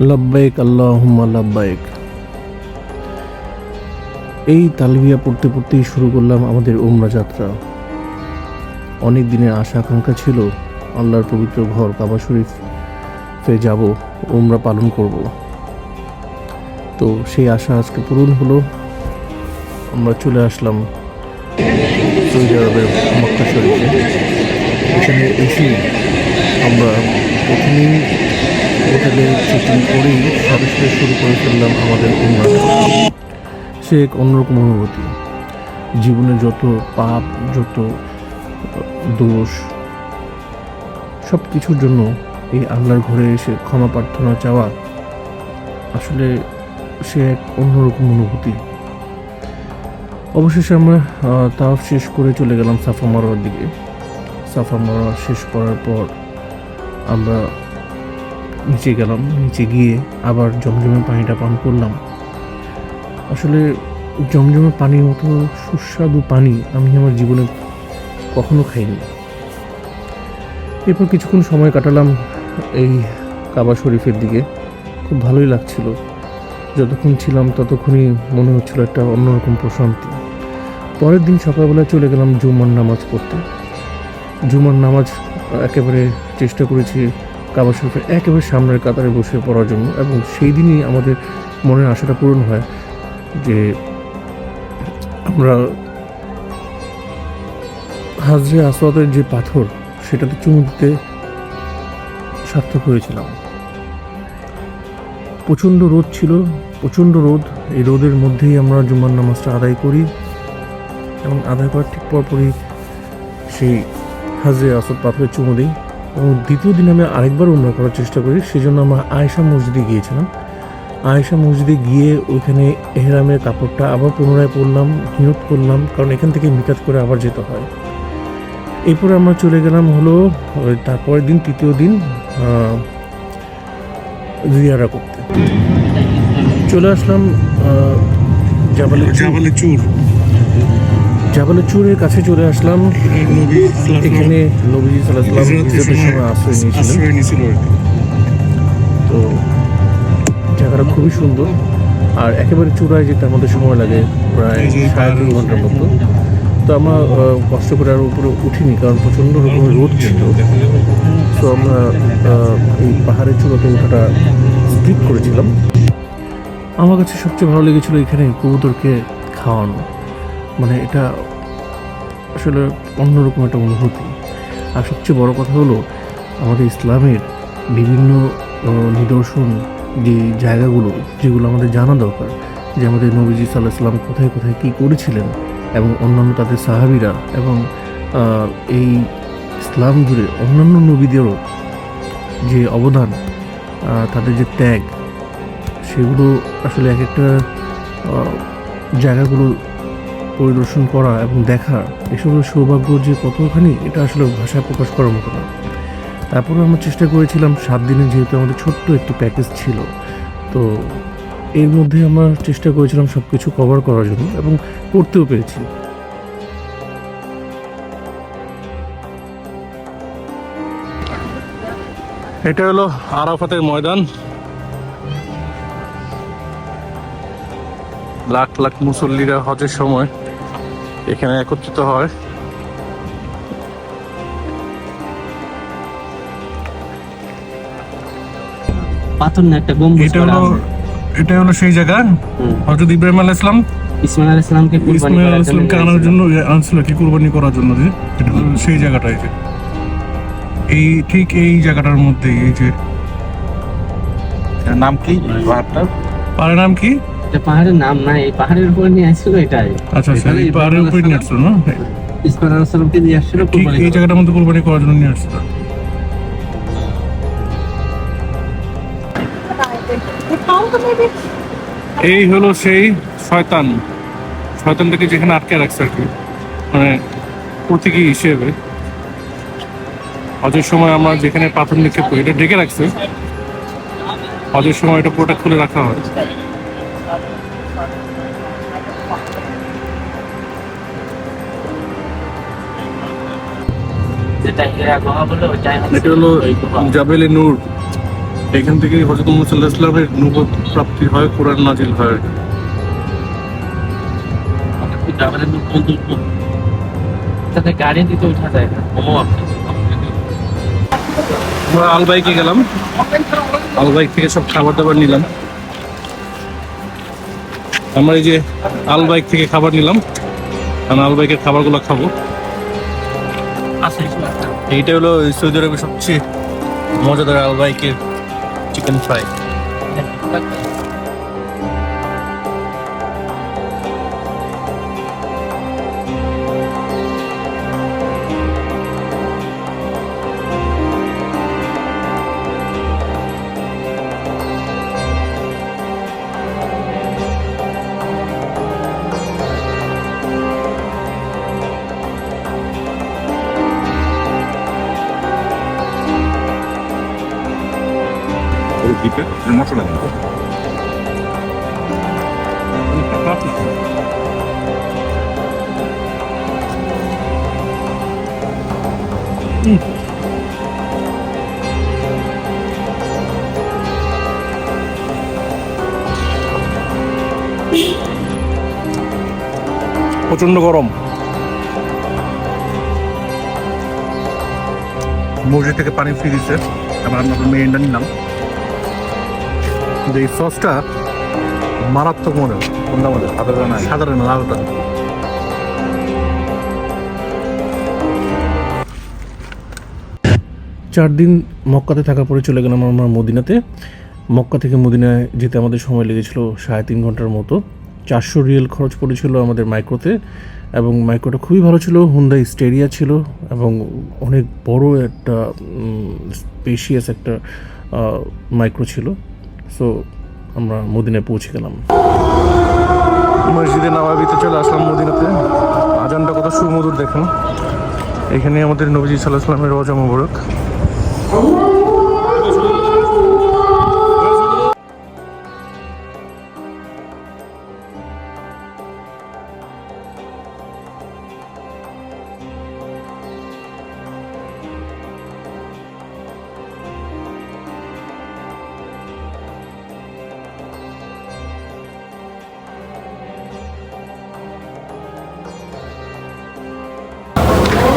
লাব্বাইক, আল্লাহুম্মা লাব্বাইক। এই তালবিয়া পড়তে পড়তেই শুরু করলাম আমাদের উমরা যাত্রা। অনেক দিনের আশা আকাঙ্ক্ষা ছিল, আল্লাহর পবিত্র ঘর কাবা শরীফে যাব, উমরা পালন করব। তো সেই আশা আজকে পূরণ হলো। আমরা চলে আসলাম সৌদি আরবের মক্কা শরীফে। এখানে এসে আমরা প্রথমেই হোটেলে চেক করেই সাথে সাথে শুরু করে ফেললাম আমাদের উমরাটা সে এক অন্যরকম অনুভূতি। জীবনে যত পাপ, যত দোষ সব কিছুর জন্য এই আল্লাহর ঘরে এসে ক্ষমা প্রার্থনা চাওয়া আসলে সে এক অন্যরকম অনুভূতি। অবশেষে আমরা তাও শেষ করে চলে গেলাম সাফা মারোয়ার দিকে। সাফা মারোয়া শেষ করার পর আমরা নিচে গেলাম, নিচে গিয়ে আবার জমজমের পানিটা পান করলাম। আসলে জমজমের পানির মতো সুস্বাদু পানি আমি আমার জীবনে কখনো খাইনি। এরপর কিছুক্ষণ সময় কাটালাম এই কাবা শরীফের দিকে। খুব ভালোই লাগছিল। যতক্ষণ ছিলাম ততক্ষণই মনে হচ্ছিল একটা অন্যরকম প্রশান্তি। পরের দিন সকালবেলা চলে গেলাম জুমার নামাজ পড়তে। জুমার নামাজ একেবারে চেষ্টা করেছি কাবা শরীফের একেবারে সামনের কাতারে বসে পড়ার জন্য এবং সেই দিনই আমাদের মনের আশাটা পূরণ হয় যে আমরা হাজরে আসওয়াদের যে পাথর, সেটাতে চুমু দিতে সার্থক হয়েছিলাম। প্রচণ্ড রোদ ছিল, প্রচণ্ড রোদ। এই রোদের মধ্যেই আমরা জুমার নামাজটা আদায় করি এবং আদায় করার ঠিক পরপরই সেই হাজরে আসদ পাথরে চুমু দিই। দ্বিতীয় দিন আমি আরেকবার উমরা করার চেষ্টা করি, সেজন্য আমরা আয়েশা মসজিদে গিয়েছিলাম। আয়েশা মসজিদে গিয়ে ওইখানে এহরামের কাপড়টা আবার পুনরায় পরলাম নিয়ত করলাম, কারণ এখান থেকে মিকাত করে আবার যেতে হয়। এরপরে আমরা চলে গেলাম হলো তারপরের দিন, তৃতীয় দিন জিয়ারা করতে। চলে আসলাম জাবালে জাবালে জাবালে চুরের কাছে চলে আসলাম। এখানে নবীজি সময় আশ্রয় নিয়েছিল। তো জায়গাটা খুবই সুন্দর। আর একেবারে চূড়ায় যেতে আমাদের সময় লাগে প্রায় সাড়ে তিন ঘণ্টার মতো। তো আমরা কষ্ট করে আর উপরে উঠিনি কারণ প্রচণ্ড রকমের রোদ ছিল। তো আমরা এই পাহাড়ের চূড়াতে ওঠাটা স্কিপ করেছিলাম। আমার কাছে সবচেয়ে ভালো লেগেছিল এখানে কবুতরকে খাওয়ানো। মানে এটা আসলে অন্যরকম একটা অনুভূতি। আর সবচেয়ে বড় কথা হলো, আমাদের ইসলামের বিভিন্ন নিদর্শন যে জায়গাগুলো, যেগুলো আমাদের জানা দরকার, যে আমাদের নবীজি সাল্লাহ সাল্লাম কোথায় কোথায় কী করেছিলেন এবং অন্যান্য তাদের সাহাবিরা এবং এই ইসলাম জুড়ে অন্যান্য নবীদেরও যে অবদান তাদের যে ত্যাগ, সেগুলো আসলে এক একটা জায়গাগুলো পরিদর্শন করা এবং দেখা এসবের সৌভাগ্য যে কতখানি এটা আসলে ভাষায় প্রকাশ করার মতো না। তারপরে আমরা চেষ্টা করেছিলাম, সাত দিনে যেহেতু আমাদের ছোট্ট একটি প্যাকেজ ছিল, তো এর মধ্যে আমরা চেষ্টা করেছিলাম সব কিছু কভার করার জন্য এবং করতেও পেরেছি। এটা হলো আরাফাতের ময়দান। লাখ লাখ মুসল্লিরা হজের সময় এখানে একত্রিত হয়। পাথর না একটা গম্বুজ এটা হলো এটা হলো সেই জায়গা। হুম। ইব্রাহিম আলাইহিস সালাম ইসমাইল আলাইহিস সালামকে কুরবানি করার জন্য সালামকে আনার জন্য আনছিল কি কুরবানি করার জন্য যে? এটা সেই জায়গাটা এই যে। এই ঠিক এই জায়গাটার মধ্যে এই যে নাম কি? পাহাড়টার পাহাড়ের নাম কি? এটা পাহাড়ের নাম নাই এই পাহাড়ের উপরে নিয়ে আসছিল এটাই আচ্ছা আচ্ছা এই পাহাড়ের উপরে নিয়ে আসছিল না? ইসমাইল নিয়ে আসছিল ঠিক এই জায়গাটার মধ্যে কুরবানি করার জন্য নিয়ে আসছিল। এই হলো সেই শয়তান। শয়তানটাকে যেখানে আটকে রাখছে আর কি। মানে প্রতীকী হিসেবে। হজের সময় আমরা যেখানে পাথর নিক্ষেপ করি এটা ঢেকে রাখছে। হজের সময় এটা পুরোটা খুলে রাখা হয়। যেটা হীরা গুহা বলে ওইটাই এটা হলো জাবেলে নূর। এখান থেকেই হজরত মোহাম্মদ সাল্লাহ ইসলামের নবদ প্রাপ্তি হয় কোরআন নাজিল হয় আর কি। তাতে গাড়ি দিতে উঠা যায় না। ও আমরা আলবাইকে গেলাম। আলবাইক থেকে সব খাবার দাবার নিলাম। আমরা এই যে আলবাইক থেকে খাবার নিলাম। আমি আলবাইকের খাবারগুলো খাব। এইটা হলো সৌদি আরবের সবচেয়ে মজাদার আলবাইকের চিকেন ফ্রাই। প্রচণ্ড গরম। মসজিদ থেকে পানি ফ্রি দিচ্ছে তারপর আমরা মেরিনটা নিলাম। কিন্তু এই সসটা মারাত্মক মনে হয় কোনটা মনে সাধারণ সাধারণ লালটা চার দিন মক্কাতে থাকার পরে চলে গেলাম আমরা মদিনাতে। মক্কা থেকে মদিনায় যেতে আমাদের সময় লেগেছিল সাড়ে তিন ঘণ্টার মতো। চারশো রিয়েল খরচ পড়েছিল আমাদের মাইক্রোতে এবং মাইক্রোটা খুবই ভালো ছিল হুন্ডা স্টেরিয়া ছিল এবং অনেক বড় একটা স্পেশিয়াস একটা মাইক্রো ছিল। সো আমরা মদিনায় পৌঁছে গেলাম। মসজিদে নবাবিতে চলে আসলাম মদিনাতে। আজানটা কত সুমধুর দেখুন। এখানে আমাদের নবীজি সাল্লাহ সাল্লামের রজা মোবারক।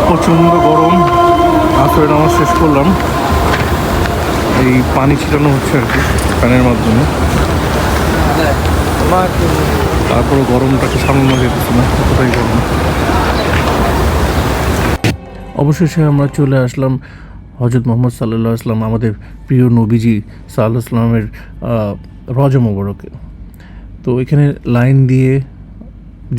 প্রচণ্ড গরম আসরে নামাজ শেষ করলাম। এই পানি ছিটানো হচ্ছে আর কি ফ্যানের মাধ্যমে। তারপরে গরমটাকে সামলানো যেতেছে না কতটাই গরম। অবশেষে আমরা চলে আসলাম হজরত মোহাম্মদ সাল্লাহ আসলাম আমাদের প্রিয় নবীজি সাল্লাহ আসলামের রজা মোবারকে। তো এখানে লাইন দিয়ে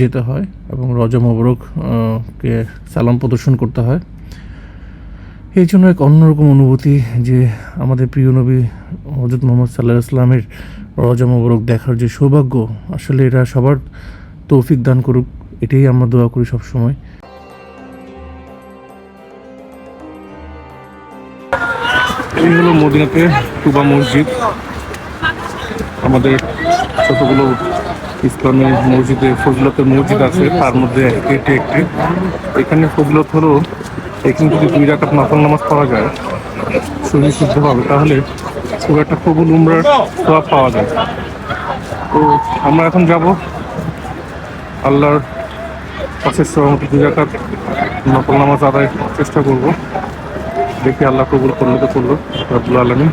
যেতে হয় এবং রজা মোবারক আহ, কে সালাম প্রদর্শন করতে হয়। এই জন্য এক অন্যরকম অনুভূতি যে আমাদের প্রিয় নবী হজরত মোহাম্মদ সাল্লাহ আসলামের রজা দেখার যে সৌভাগ্য, আসলে এরা সবার তৌফিক দান করুক, এটাই আমরা দোয়া করি সবসময়। এই হলো মদিনাতে তুবা মসজিদ। আমাদের যতগুলো ইসলামী মসজিদে ফজলতের মসজিদ আছে, তার মধ্যে এটি একটি। এখানে ফজলত হলো এখানে যদি দুই রাকাত নফল নামাজ পড়া যায়, শরীর শুদ্ধ হবে, তাহলে খুব একটা কবুল উমরার সব পাওয়া যায়। তো আমরা এখন যাব আল্লাহর কাছে সহমতি দুই রাকাত নফল নামাজ আদায় চেষ্টা করব। দেখি আল্লাহ কবুল করলে তো করল, রব্বুল আলমী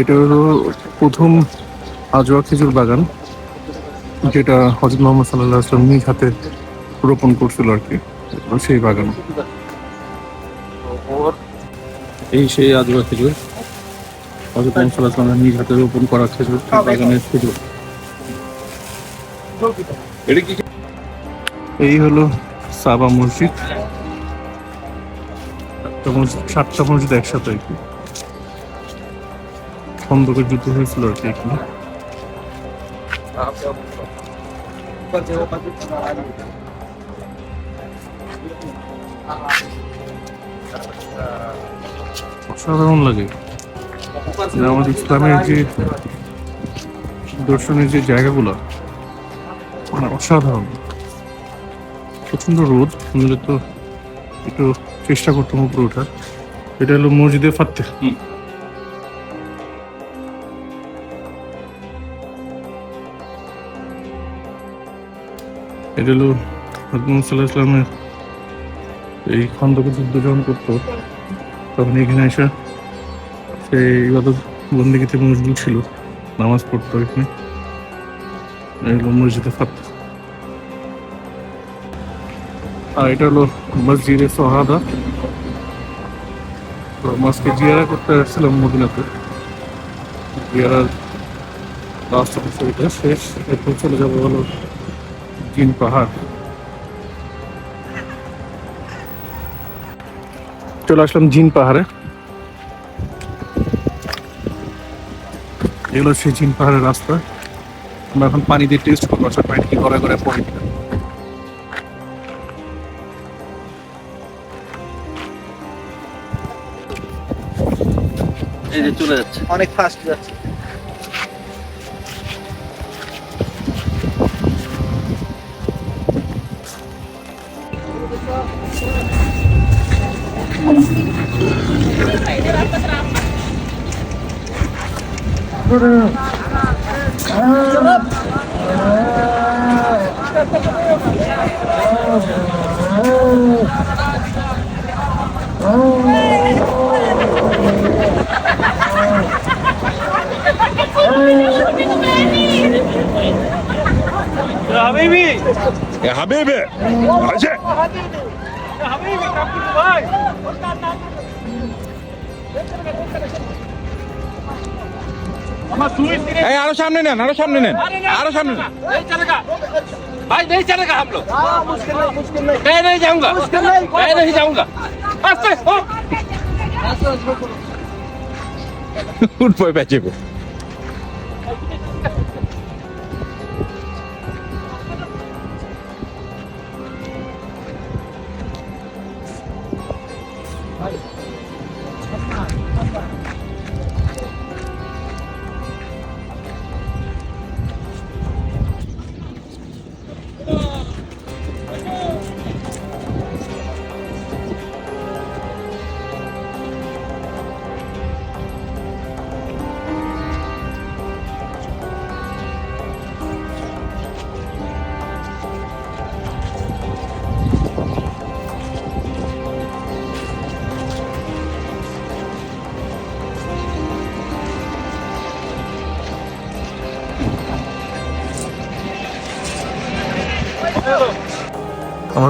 এটা হলো প্রথম আজোয়া খেজুর বাগান। যেটা হজরত মোহাম্মদ সাল্লাহ আসলাম নিজ হাতে রোপণ করছিল আর কি সেই বাগান। এই সেই আজওয়া খেজুর হজরত মোহাম্মদ সাল্লাহ আসলামের নিজ হাতে রোপণ করা খেজুর বাগানের খেজুর? এই হলো সাবা মসজিদ। সাতটা মসজিদ সাতটা মসজিদ একসাথে আর কি। খন্দকের যুদ্ধ হয়েছিল আর কি এখানে। অসাধারণ লাগে। আমাদের ইসলামের যে দর্শনের যে জায়গাগুলো মানে অসাধারণ। প্রচণ্ড রোদ মূলত একটু চেষ্টা করতাম উপরে ওঠার। এটা হলো মসজিদে ফাত্তে এটা হলো হজরত সাল্লাহ ইসলামের এই খন্দকে যুদ্ধ যখন করতো, তখন এখানে এসে সে ইবাদত বন্দিগিতে মশগুল ছিল, নামাজ পড়তো এখানে। এগুলো মসজিদে ফাত আর এটা হলো মসজিদে সোহাদা। তো মাসকে জিয়ারা করতে আসছিলাম মদিনাতে। জিয়ারার লাস্ট শেষ, এরপর চলে যাব হলো জিন পাহাড়। চলে আসলাম জিন পাহাড়ে। এগুলো সেই জিন পাহাড়ের রাস্তা। আমরা এখন পানি দিয়ে টেস্ট করব আসলে পানি কি করে করে পড়ে। এই যে চলে যাচ্ছে। অনেক ফাস্ট যাচ্ছে। يا حبيبي عشان এই আরো সামনে নেন আরো সামনে নেন আরো সামনে নেন नहीं चलेगा भाई नहीं चलेगा हम लोग मैं नहीं जाऊंगा मैं नहीं जाऊंगा आस्ते हो উঠ পয় পেঁচে আমরা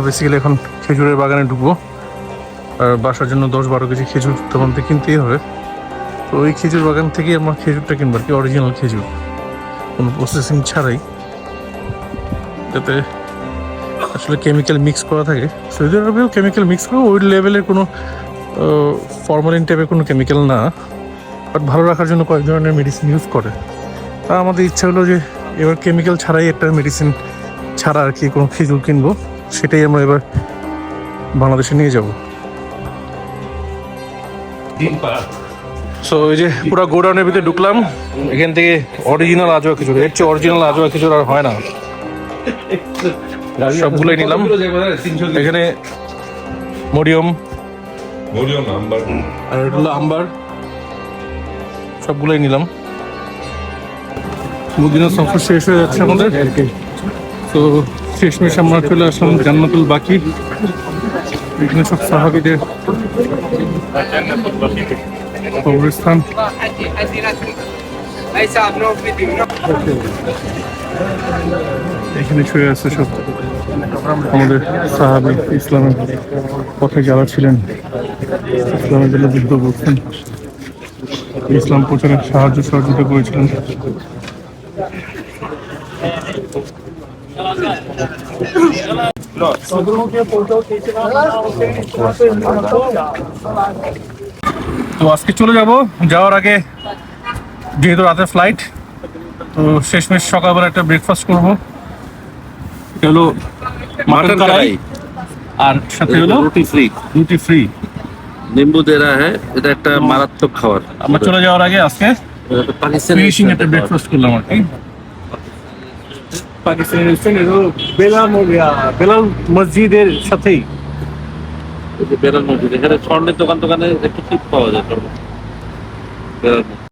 বেসিক্যালি এখন খেজুরের বাগানে ঢুকবো। আর বাসার জন্য দশ বারো কেজি খেজুর তখন তো কিনতেই হবে। তো ওই খেজুর বাগান থেকেই আমরা খেজুরটা কিনবো আর কি অরিজিনাল খেজুর। কোনো প্রসেসিং ছাড়াই। যাতে আসলে কেমিক্যাল মিক্স করা থাকে। সৌদি আরবেও কেমিক্যাল মিক্স করে ওই লেভেলের কোনো ফর্মালিন টাইপের কোনো কেমিক্যাল না। বাট ভালো রাখার জন্য কয়েক ধরনের মেডিসিন ইউজ করে। তা আমাদের ইচ্ছা হলো যে এবার কেমিক্যাল ছাড়াই একটা মেডিসিন ছাড়া আর কি কোনো খেজুর কিনবো। সেটাই আমরা এবার বাংলাদেশে নিয়ে যাব। সো এই যে পুরো গোডাউনের ভিতরে ঢুকলাম এখান থেকে অরিজিনাল আজোয়া খেজুর এর চেয়ে অরিজিনাল আজোয়া খেজুর আর হয় না। সবগুলোই নিলাম। এখানে মরিয়ম। মরিয়ম নাম্বার আর এটা হলো আম্বার। সবগুলোই নিলাম। মদিনা সফর শেষ হয়ে যাচ্ছে আমাদের। তো শেষমেশ আমরা চলে আসলাম জান্নাতুল বাকি। এখানে সব সাহাবিদের কবরস্থান। এখানে শুয়ে আছে সব আমাদের সাহাবি ইসলামের পথে যারা ছিলেন। ইসলামের জন্য যুদ্ধ করছেন। ইসলাম প্রচারে সাহায্য সহযোগিতা করেছিলেন। তো আজকে চলে যাব। যাওয়ার আগে যেহেতু রাতের ফ্লাইট তো শেষমেশ সকালবেলা একটা ব্রেকফাস্ট করব। হলো মাটন কড়াই আর সাথে হলো রুটি ফ্রি রুটি ফ্রি নিম্বু দেরা হ্যাঁ এটা একটা মারাত্মক খাবার। আমরা চলে যাওয়ার আগে আজকে পাকিস্তানি একটা ব্রেকফাস্ট করলাম আর কি। পাকিস্তানি রেস্টুরেন্ট বেলাল বেলাল মসজিদের সাথেই। বেলাল মসজিদ, এখানে স্বর্ণের দোকান দোকানে একটু পাওয়া যায়। মসজিদ।